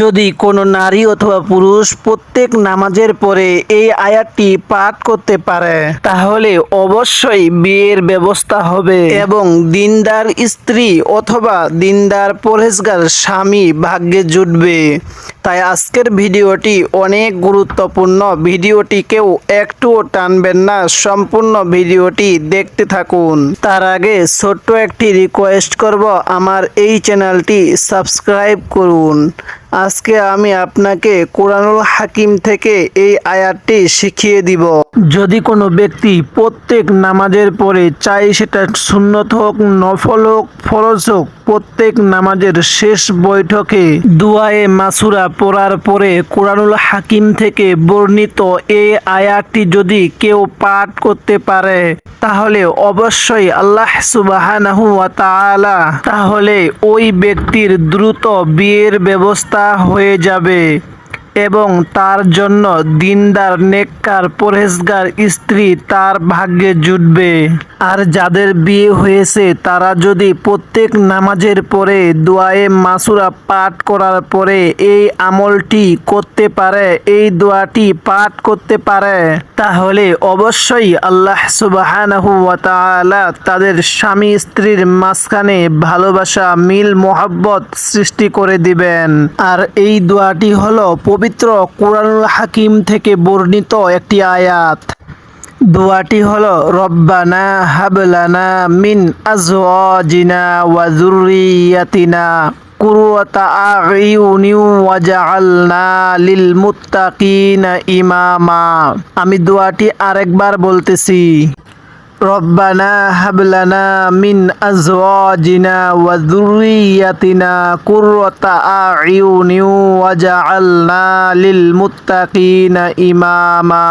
যদি কোনো নারী অথবা পুরুষ প্রত্যেক নামাজের পরে এই আয়াতটি পাঠ করতে পারে, তাহলে অবশ্যই বিয়ের ব্যবস্থা হবে এবং দিনদার স্ত্রী অথবা দিনদার পরহেজগার স্বামী ভাগ্যে জুটবে। তাই আজকের ভিডিওটি অনেক গুরুত্বপূর্ণ। ভিডিওটিকেও একটুও টানবেন না, সম্পূর্ণ ভিডিওটি দেখতে থাকুন। তার আগে ছোট্ট একটি রিকোয়েস্ট করব আমার এই চ্যানেলটি সাবস্ক্রাইব করুন। আজকে আমি আপনাকে কোরআনুল হাকিম থেকে এই আয়াতটি শিখিয়ে দিব। যদি কোনো ব্যক্তি প্রত্যেক নামাজের পরে চাই সেটা সুন্নত হোক, নফল হোক, ফরজ হোক, প্রত্যেক নামাজের শেষ বৈঠকে দুয়ায়ে মাসুরা পড়ার পরে কোরআনুল হাকিম থেকে বর্ণিত এই আয়াতটি যদি কেউ পাঠ করতে পারে, তাহলে অবশ্যই আল্লাহ তাআলা তাহলে ওই ব্যক্তির দ্রুত বিয়ের ব্যবস্থা হয়ে যাবে। এবং তার জন্য দিনদার, নেককার, পরহেজগার স্ত্রী তার ভাগ্যে জুটবে। আর যাদের বিয়ে হয়েছে, তারা যদি প্রত্যেক নামাজের পরে দোয়ায়ে মাসুরা পাঠ করার পরে এই আমলটি করতে পারে, এই দোয়াটি পাঠ করতে পারে, তাহলে অবশ্যই আল্লাহ সুবাহানাহু তাদের স্বামী স্ত্রীর মাঝখানে ভালোবাসা মিল মোহাব্বত সৃষ্টি করে দিবেন। আর এই দোয়াটি হলো পবিত্র কোরআনুল হাকিম থেকে বর্ণিত একটি আয়াত। দোয়াটি হল, রব্বানা হাবলানা মিন আজওয়াজিনা ওয়া যুররিয়াতিনা কুরওয়াতা আইউনি ওয়াজআলনা লিল মুত্তাকিনা ইমামা। আমি দোয়াটি আরেকবার বলতেছি। হাবলানা মিন আজওয়াজিনা ওয়া যুররিয়াতিনা কুররাতা আইউনি ওয়াজআলনা লিল মুত্তাকিনা ইমামা।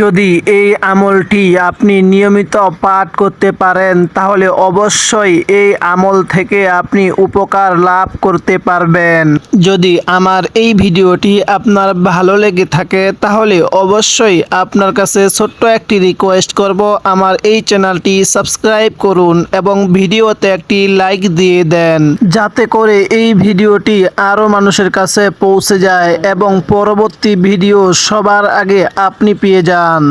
যদি এই আমলটি আপনি নিয়মিত পাঠ করতে পারেন, তাহলে অবশ্যই এই আমল থেকে আপনি উপকার লাভ করতে পারবেন। যদি আমার এই ভিডিওটি আপনার ভালো লেগে থাকে, তাহলে অবশ্যই আপনার কাছে ছোট্ট একটি রিকোয়েস্ট করব, আমার এই চ্যানেলটি সাবস্ক্রাইব করুন এবং ভিডিওতে একটি লাইক দিয়ে দেন। যাতে করে এই ভিডিওটি আরও মানুষের কাছে পৌঁছে যায় এবং পরবর্তী ভিডিও সবার আগে আপনি পেয়ে যান।